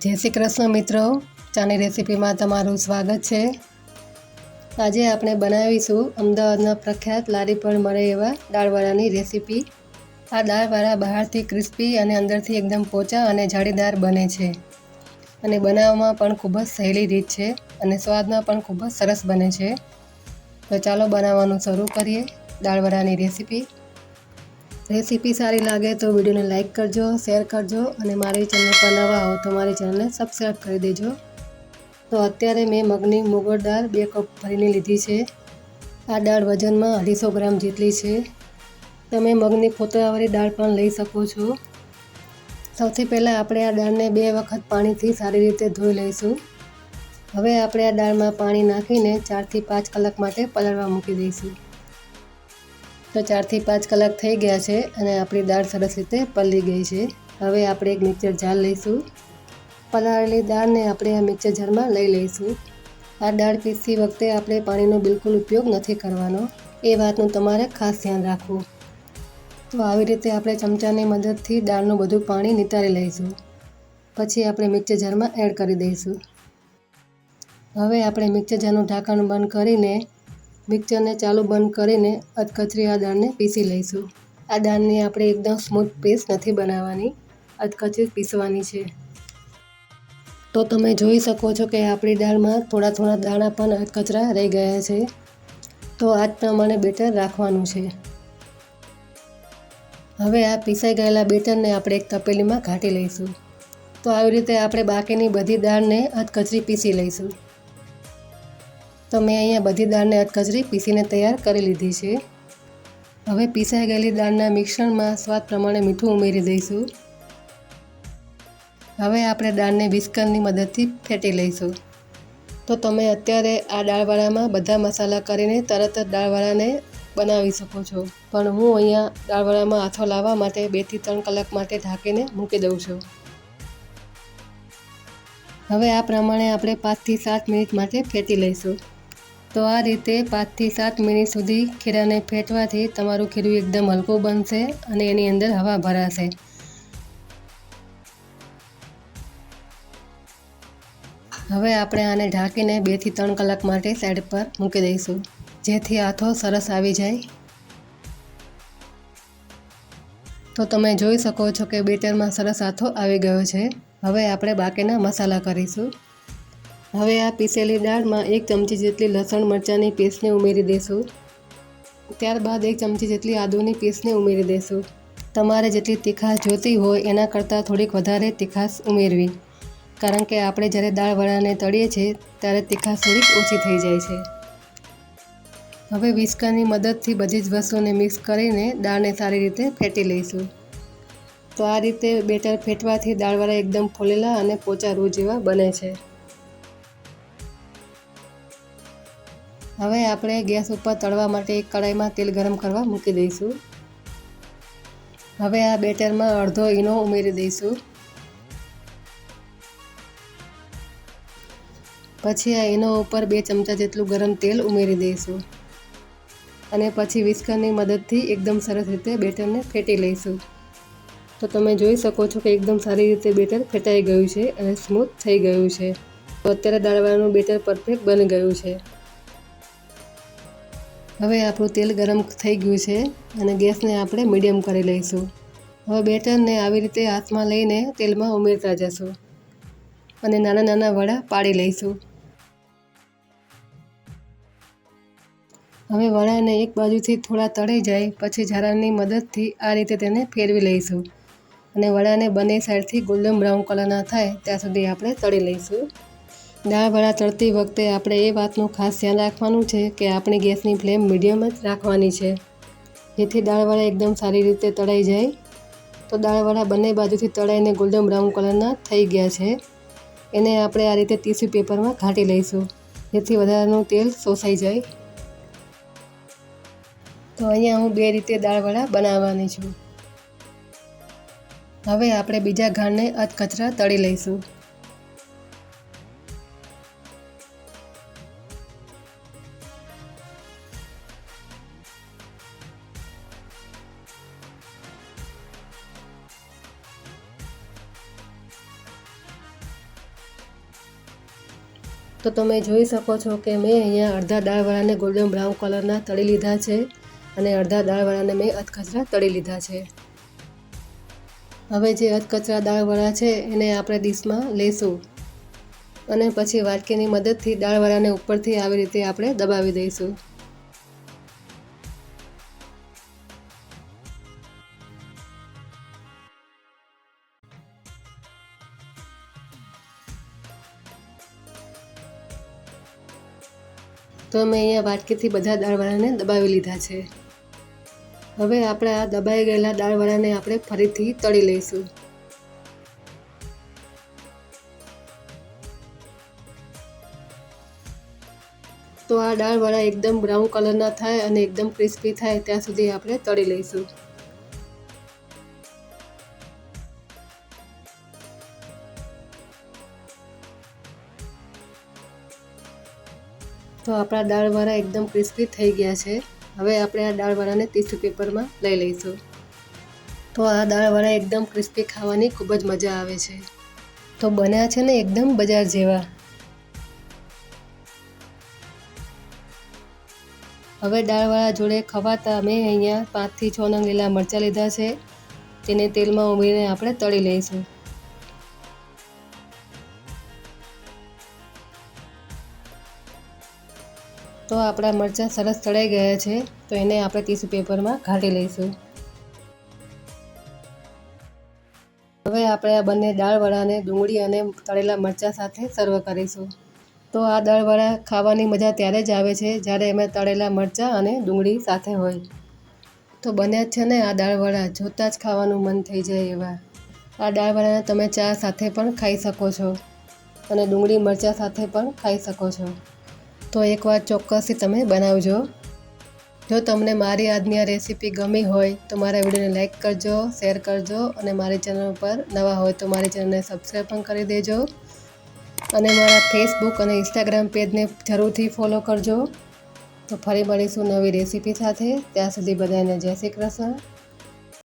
જય શ્રી કૃષ્ણ મિત્રો. ચાની રેસીપીમાં તમારું સ્વાગત છે. આજે આપણે બનાવીશું અમદાવાદના પ્રખ્યાત લારી પર મળે એવા દાળવડાની રેસીપી. આ દાળવાળા બહારથી ક્રિસ્પી અને અંદરથી એકદમ પોચા અને જાળીદાર બને છે. અને બનાવવામાં પણ ખૂબ જ સહેલી રીત છે અને સ્વાદમાં પણ ખૂબ જ સરસ બને છે. તો ચાલો બનાવવાનું શરૂ કરીએ. દાળવડાની રેસીપી. રેસીપી સારી લાગે તો વિડીયોને લાઇક કરજો, શેર કરજો અને મારી ચેનલ પર નવા હો તો મારી ચેનલને સબસ્ક્રાઈબ કરી દેજો. તો અત્યારે મેં મગની મુગળ દાળ બે કપ ભરીને લીધી છે. આ દાળ વજનમાં અઢીસો ગ્રામ જેટલી છે. તમે મગની ફોતરાવાળી દાળ પણ લઈ શકો છો. સૌથી પહેલાં આપણે આ દાળને બે વખત પાણીથી સારી રીતે ધોઈ લઈશું. હવે આપણે આ દાળમાં પાણી નાખીને ચારથી પાંચ કલાક માટે પલળવા મૂકી દઈશું. તો ચારથી પાંચ કલાક થઈ ગયા છે અને આપણી દાળ સરસ રીતે પલળી ગઈ છે. હવે આપણે એક મિક્સર જાર લઈશું. પલાળેલી દાળને આપણે આ મિક્સર જારમાં લઈ લઈશું. આ દાળ પીસતી વખતે આપણે પાણીનો બિલકુલ ઉપયોગ નથી કરવાનો. એ વાતનું તમારે ખાસ ધ્યાન રાખવું. તો આવી રીતે આપણે ચમચાની મદદથી દાળનું બધું પાણી નિતારી લઈશું. પછી આપણે મિક્સર જારમાં એડ કરી દઈશું. હવે આપણે મિક્સર જારનું ઢાંકણ બંધ કરીને મિક્સરને ચાલુ બંધ કરીને અધકચરી આ દાળને પીસી લઈશું. આ દાળની આપણે એકદમ સ્મૂથ પેસ્ટ નથી બનાવવાની, અધકચરી પીસવાની છે. તો તમે જોઈ શકો છો કે આપણી દાળમાં થોડા થોડા દાણા પણ અધકચરા રહી ગયા છે. તો આ જ પ્રમાણે બેટર રાખવાનું છે. હવે આ પીસાઈ ગયેલા બેટરને આપણે એક તપેલીમાં ઘાટી લઈશું. તો આવી રીતે આપણે બાકીની બધી દાળને અધકચરી પીસી લઈશું. તો મેં અહીંયા બધી દાળને અધકચરી પીસીને તૈયાર કરી લીધી છે. હવે પીસાઈ ગયેલી દાળના મિશ્રણમાં સ્વાદ પ્રમાણે મીઠું ઉમેરી દઈશું. હવે આપણે દાળને વિસ્કરની મદદથી ફેટી લઈશું. તો તમે અત્યારે આ દાળવાળામાં બધા મસાલા કરીને તરત જ દાળવાળાને બનાવી શકો છો. પણ હું અહીંયા દાળવાળામાં હાથો લાવવા માટે બેથી ત્રણ કલાક માટે ઢાંકીને મૂકી દઉં છું. હવે આ પ્રમાણે આપણે પાંચથી સાત મિનિટ માટે ફેટી લઈશું. તો આ રીતે પાંચથી સાત મિનિટ સુધી ખીરાને ફેટવાથી તમારું ખીરું એકદમ હલકું બનશે અને એની અંદર હવા ભરાશે. હવે આપણે આને ઢાંકીને બેથી ત્રણ કલાક માટે સાઈડ પર મૂકી દઈશું. જેથી આથો સરસ આવી જાય. તો તમે જોઈ શકો છો કે બેટરમાં સરસ આથો આવી ગયો છે. હવે આપણે બાકીના મસાલા કરીશું. હવે આ પીસેલી દાળમાં એક ચમચી જેટલી લસણ મરચાંની પેસ્ટને ઉમેરી દઈશું ત્યારબાદ એક ચમચી જેટલી આદુની પેસ્ટને ઉમેરી દઈશું તમારે જેટલી તીખાશ જોતી હોય એના કરતાં થોડીક વધારે તીખાશ ઉમેરવી. કારણ કે આપણે જ્યારે દાળ વડાને તળીએ છીએ, ત્યારે તીખાશ થોડીક ઓછી થઈ જાય છે. હવે વિસ્કરની મદદથી બધી જ વસ્તુને મિક્સ કરીને દાળને સારી રીતે ફેટી લઈશું. તો આ રીતે બેટર ફેટવાથી દાળવાળા એકદમ ફૂલેલા અને પોચા રૂ જેવા બને છે. હવે આપણે ગેસ ઉપર તળવા માટે એક કડાઈમાં તેલ ગરમ કરવા મૂકી દઈશું. હવે આ બેટરમાં અડધો ઈનો ઉમેરી દઈશું. પછી આ ઈનો ઉપર બે ચમચા જેટલું ગરમ તેલ ઉમેરી દઈશું. અને પછી વિસ્કરની મદદથી એકદમ સરસ રીતે બેટરને ફેટી લઈશું. તો તમે જોઈ શકો છો કે એકદમ સારી રીતે બેટર ફેટાઈ ગયું છે અને સ્મૂથ થઈ ગયું છે. તો અત્યારે દાળવાળાનું બેટર પરફેક્ટ બની ગયું છે. હવે આપણું તેલ ગરમ થઈ ગયું છે અને ગેસને આપણે મીડિયમ કરી લઈશું. હવે બેટરને આવી રીતે હાથમાં લઈને તેલમાં ઉમેરતા જશું અને નાના નાના વડા પાડી લઈશું. હવે વડાને એક બાજુથી થોડા તળી જાય, પછી ઝારાની મદદથી આ રીતે તેને ફેરવી લઈશું. અને વડાને બંને સાઈડથી ગોલ્ડન બ્રાઉન કલરના થાય ત્યાં સુધી આપણે તળી લઈશું. દાળ વડા તળતી વખતે આપણે એ વાતનું ખાસ ધ્યાન રાખવાનું છે કે આપણી ગેસની ફ્લેમ મીડિયમ જ રાખવાની છે. જેથી દાળવડા એકદમ સારી રીતે તળાઈ જાય. તો દાળવડા બંને બાજુથી તળાઈને ગોલ્ડન બ્રાઉન કલરના થઈ ગયા છે. એને આપણે આ રીતે ટીશ્યુ પેપરમાં ઘાંટી લઈશું. જેથી વધારાનું તેલ શોષાઈ જાય. તો અહીંયા હું બે રીતે દાળવડા બનાવવાની છું. હવે આપણે બીજા ઘાણને અધકચરા તળી લઈશું. તો તમે જોઈ શકો છો કે મેં અહીંયા અડધા દાળવાળાને ગોલ્ડન બ્રાઉન કલરના તળી લીધા છે અને અડધા દાળવડાને મેં અધકચરા તળી લીધા છે. હવે જે અધકચરા દાળવડા છે એને આપણે ડીશમાં લઈશું અને પછી વાટકીની મદદથી દાળવડાને ઉપરથી આવી રીતે આપણે દબાવી દઈશું. તો અમે અહીંયા વાટકીથી બધા દાળવાળાને દબાવી લીધા છે. હવે આપણે આ દબાઈ ગયેલા દાળવડાને આપણે ફરીથી તળી લઈશું. તો આ દાળવડા એકદમ બ્રાઉન કલરના થાય અને એકદમ ક્રિસ્પી થાય ત્યાં સુધી આપણે તળી લઈશું. તો આપણા દાળવાળા એકદમ ક્રિસ્પી થઈ ગયા છે. હવે આપણે આ દાળવાળાને ટીસ્યુ પેપરમાં લઈ લઈશું. તો આ દાળવડા એકદમ ક્રિસ્પી ખાવાની ખૂબ જ મજા આવે છે. તો બન્યા છે ને એકદમ બજાર જેવા. હવે દાળવાળા જોડે ખવાતા મેં અહીંયા પાંચથી છ નંગ લીલા મરચાં લીધા છે. તેને તેલમાં ઉમેરીને આપણે તળી લઈશું. તો આપણા મરચાં સરસ તળાઈ ગયા છે, તો એને આપણે ટીસ્યુ પેપરમાં ઘાટી લઈશું. હવે આપણે આ બંને દાળવડાને ડુંગળી અને તળેલા મરચાં સાથે સર્વ કરીશું. તો આ દાળવડા ખાવાની મજા ત્યારે જ આવે છે, જ્યારે એમાં તળેલા મરચાં અને ડુંગળી સાથે હોય. તો બન્યા જ છે ને આ દાળવડા, જોતાં જ ખાવાનું મન થઈ જાય એવા. આ દાળવડાને તમે ચા સાથે પણ ખાઈ શકો છો અને ડુંગળી મરચાં સાથે પણ ખાઈ શકો છો. તો એકવાર ચોક્કસથી તમે બનાવજો. જો તમને મારી આજની આ રેસીપી ગમી હોય તો મારા વિડીયોને લાઇક કરજો, શેર કરજો અને મારી ચેનલ પર નવા હોય તો મારી ચેનલને સબસ્ક્રાઈબ પણ કરી દેજો. અને મારા ફેસબુક અને ઇન્સ્ટાગ્રામ પેજને જરૂરથી ફોલો કરજો. તો ફરી મળીશું નવી રેસીપી સાથે. ત્યાં સુધી બધાને જય શ્રી કૃષ્ણ.